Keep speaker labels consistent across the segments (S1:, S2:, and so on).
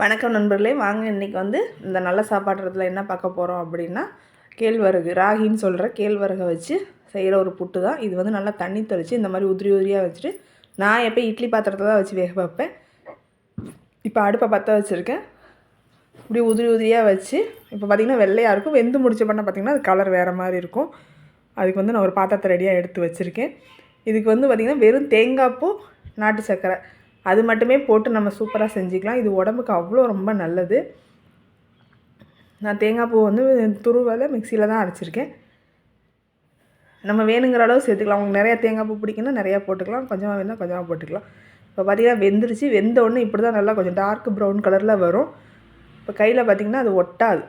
S1: வணக்கம் நண்பர்களே வாங்க இன்றைக்கி வந்து இந்த நல்ல சாப்பாடுறதுல என்ன பார்க்க போகிறோம் அப்படின்னா கேழ்வரகு ராகின்னு சொல்கிற கேழ்வரகை வச்சு செய்கிற ஒரு புட்டு தான் இது வந்து நல்லா தண்ணி தெளித்து இந்த மாதிரி உதிரி உதிரியாக வச்சுட்டு நான் எப்போ இட்லி பாத்திரத்தை தான் வச்சு வேக வைப்பேன். இப்போ அடுப்பை பற்ற வச்சுருக்கேன். இப்படி உதிரி உதிரியாக வச்சு இப்போ பார்த்திங்கன்னா வெள்ளையாக இருக்கும். வெந்து முடிச்ச பண்ண பார்த்திங்கன்னா அது கலர் வேறு மாதிரி இருக்கும். அதுக்கு வந்து நான் ஒரு பாத்திரத்தை ரெடியாக எடுத்து வச்சுருக்கேன். இதுக்கு வந்து பார்த்திங்கன்னா வெறும் தேங்காய் பூ நாட்டு சர்க்கரை. அது மட்டுமே போட்டு நம்ம சூப்பராக செஞ்சுக்கலாம். இது உடம்புக்கு அவ்வளோ ரொம்ப நல்லது. நான் தேங்காய் பூ வந்து துருவலை மிக்சியில் தான் அரைச்சிருக்கேன். நம்ம வேணுங்கிற அளவு சேர்த்துக்கலாம். உங்களுக்கு நிறையா தேங்காய் பூ பிடிக்குன்னா நிறையா போட்டுக்கலாம். கொஞ்சமாக வேணால் கொஞ்சமாக போட்டுக்கலாம். இப்போ பார்த்திங்கன்னா வெந்துருச்சு. வெந்த உடனே இப்படி தான் நல்லா கொஞ்சம் டார்க் ப்ரௌன் கலரில் வரும். இப்போ கையில் பார்த்திங்கன்னா அது ஒட்டாது.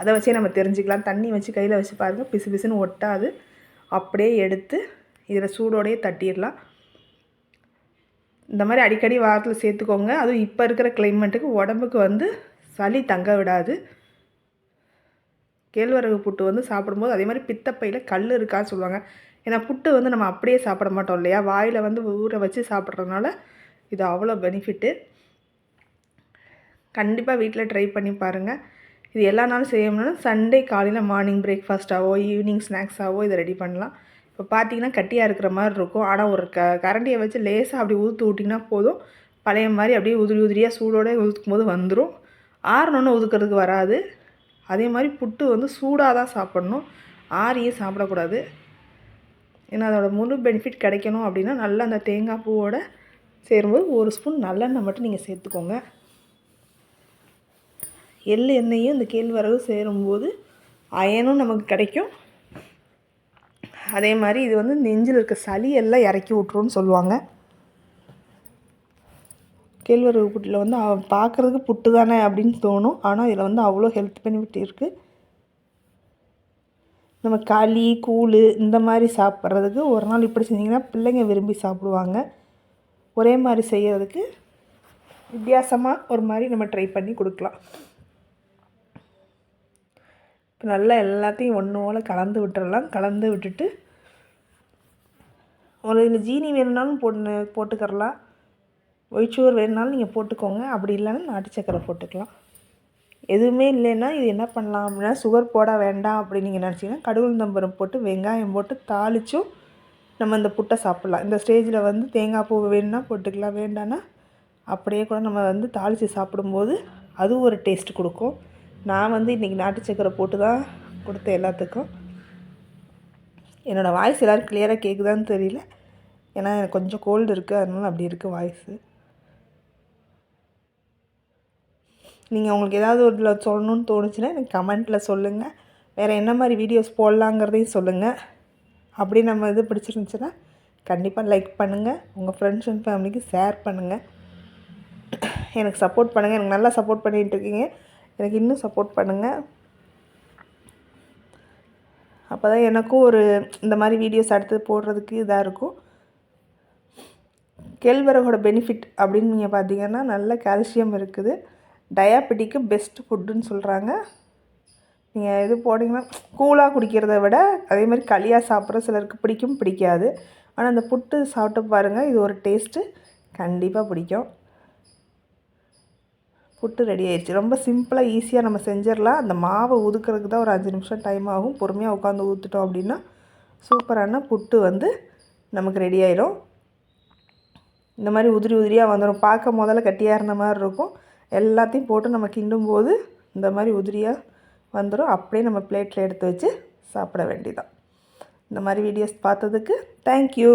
S1: அதை வச்சே நம்ம தெரிஞ்சுக்கலாம். தண்ணி வச்சு கையில் வச்சு பாருங்கள் பிசு பிசுன்னு ஒட்டாது. அப்படியே எடுத்து இதில் சூடோடையே தட்டிடலாம். இந்த மாதிரி அடிக்கடி வாரத்தில் சேர்த்துக்கோங்க. அதுவும் இப்போ இருக்கிற கிளைமேட்டுக்கு உடம்புக்கு வந்து சளி தங்க விடாது. கேழ்வரகு புட்டு வந்து சாப்பிடும்போது அதே மாதிரி பித்தப்பையில் கல் இருக்கான்னு சொல்லுவாங்க. ஏன்னா புட்டு வந்து நம்ம அப்படியே சாப்பிட மாட்டோம் இல்லையா? வாயில் வந்து ஊற வச்சு சாப்பிட்றதுனால இது அவ்வளோ பெனிஃபிட்டு கண்டிப்பாக வீட்டில் ட்ரை பண்ணி பாருங்கள் இது எல்லா நாளும் செய்யணும்னா சண்டே காலையில் மார்னிங் பிரேக்ஃபாஸ்ட்டாகவோ ஈவினிங் ஸ்நாக்ஸாகவோ இதை ரெடி பண்ணலாம். இப்போ பார்த்தீங்கன்னா கட்டியாக இருக்கிற மாதிரி இருக்கும். ஆனால் ஒரு க கரண்டியை வச்சு லேசாக அப்படி ஊற்று விட்டிங்கன்னா போதும். பழைய மாதிரி அப்படியே உதிரி உதிரியாக சூடோடு ஊதுக்கும் போது வந்துடும் ஆறணுன்னு ஒதுக்கிறதுக்கு வராது. அதே மாதிரி புட்டு வந்து சூடாக தான் சாப்பிட்ணும். ஆறியும் சாப்பிடக்கூடாது. ஏன்னா அதோட முழு பெனிஃபிட் கிடைக்கணும் அப்படின்னா நல்லா அந்த தேங்காய் பூவோட சேரும்போது ஒரு ஸ்பூன் நல்லெண்ணெய் மட்டும் நீங்கள் சேர்த்துக்கோங்க. எள் எண்ணெயும் இந்த கேழ்வரகு சேரும்போது அயனும் நமக்கு கிடைக்கும். அதே மாதிரி இது வந்து நெஞ்சில் இருக்க சளி எல்லாம் இறக்கி விட்ருன்னு சொல்லுவாங்க. கேழ்வரகு புட்டில் வந்து பார்க்குறதுக்கு புட்டு தானே அப்படின்னு தோணும். ஆனால் இதில் வந்து அவ்வளோ ஹெல்த் பெனிஃபிட் இருக்குது நம்ம களி கூழ் இந்த மாதிரி சாப்பிட்றதுக்கு ஒரு நாள் இப்படி செஞ்சிங்கன்னா பிள்ளைங்க விரும்பி சாப்பிடுவாங்க. ஒரே மாதிரி செய்கிறதுக்கு வித்தியாசமாக ஒரு மாதிரி நம்ம ட்ரை பண்ணி கொடுக்கலாம். நல்லா எல்லாத்தையும் ஒன்று கலந்து விட்டுறலாம். கலந்து விட்டுட்டு ஒரு இதில் ஜீனி வேணும்னாலும் போட்டு போட்டுக்கரலாம் ஒயிட் சுகர் வேணுனாலும் நீங்கள் போட்டுக்கோங்க. அப்படி இல்லைன்னா நாட்டு சக்கரை போட்டுக்கலாம். எதுவுமே இல்லைன்னா இது என்ன பண்ணலாம் அப்படின்னா சுகர் போட வேண்டாம் அப்படின்னு நீங்கள் நினச்சிங்கன்னா கடுகுந்தம்பரம் போட்டு வெங்காயம் போட்டு தாளிச்சும் நம்ம இந்த புட்டை சாப்பிட்லாம். இந்த ஸ்டேஜில் வந்து தேங்காய் பூ வேணும்னா போட்டுக்கலாம். வேண்டான்னா அப்படியே கூட நம்ம வந்து தாளித்து சாப்பிடும்போது அது ஒரு டேஸ்ட் கொடுக்கும். நான் வந்து இன்றைக்கி நாட்டு சக்கரை போட்டு தான் கொடுத்தேன் எல்லாத்துக்கும். என்னோடய வாய்ஸ் எல்லோரும் கிளியராக கேட்குதான்னு தெரியல. ஏன்னா எனக்கு கொஞ்சம் கோல்டு இருக்குது அதனால அப்படி இருக்குது வாய்ஸு நீங்கள் உங்களுக்கு ஏதாவது ஒரு இதில் சொல்லணும்னு தோணுச்சுன்னா எனக்கு கமெண்ட்டில் சொல்லுங்கள் வேறு என்ன மாதிரி வீடியோஸ் போடலாங்கிறதையும் சொல்லுங்கள் அப்படி நம்ம இது பிடிச்சிருந்துச்சுன்னா கண்டிப்பாக லைக் பண்ணுங்கள் உங்கள் ஃப்ரெண்ட்ஸ் அண்ட் ஃபேமிலிக்கு ஷேர் பண்ணுங்கள் எனக்கு சப்போர்ட் பண்ணுங்கள் எனக்கு நல்லா சப்போர்ட் பண்ணிகிட்டு இருக்கீங்க. எனக்கு இன்னும் சப்போர்ட் பண்ணுங்கள் அப்போ தான் எனக்கும் ஒரு இந்த மாதிரி வீடியோஸ் அடுத்து போடுறதுக்கு இதாக இருக்கும். கேழ்வரகோட பெனிஃபிட் அப்படின்னு நீங்கள் பார்த்தீங்கன்னா நல்ல கால்சியம் இருக்குது. டயாபெட்டிக்கு பெஸ்ட் ஃபுட்டுன்னு சொல்கிறாங்க நீங்கள் இது போட்டிங்கன்னா கூலாக குடிக்கிறத விட அதே மாதிரி களியாக சாப்பிட்ற சிலருக்கு பிடிக்கும் பிடிக்காது. ஆனால் அந்த புட்டு சாப்பிட்டு பாருங்கள் இது ஒரு டேஸ்ட்டு கண்டிப்பாக பிடிக்கும். புட்டு ரெடி ஆயிடுச்சு ரொம்ப சிம்பிளாக ஈஸியாக நம்ம செஞ்சிடலாம். அந்த மாவை ஊதுக்கிறதுக்கு தான் ஒரு அஞ்சு நிமிஷம் டைம் ஆகும். பொறுமையாக உட்காந்து ஊற்றுட்டோம் அப்படின்னா சூப்பரான புட்டு வந்து நமக்கு ரெடி ஆயிடும் இந்த மாதிரி உதிரி உதிரியாக வந்துடும் பார்க்க முதல்ல கட்டியாக இருந்த மாதிரி இருக்கும். எல்லாத்தையும் போட்டு நம்ம கிண்டும் போது இந்த மாதிரி உதிரியாக வந்துடும் அப்படியே நம்ம பிளேட்டில் எடுத்து வச்சு சாப்பிட வேண்டியதான் இந்த மாதிரி வீடியோஸ் பார்த்ததுக்கு தேங்க்யூ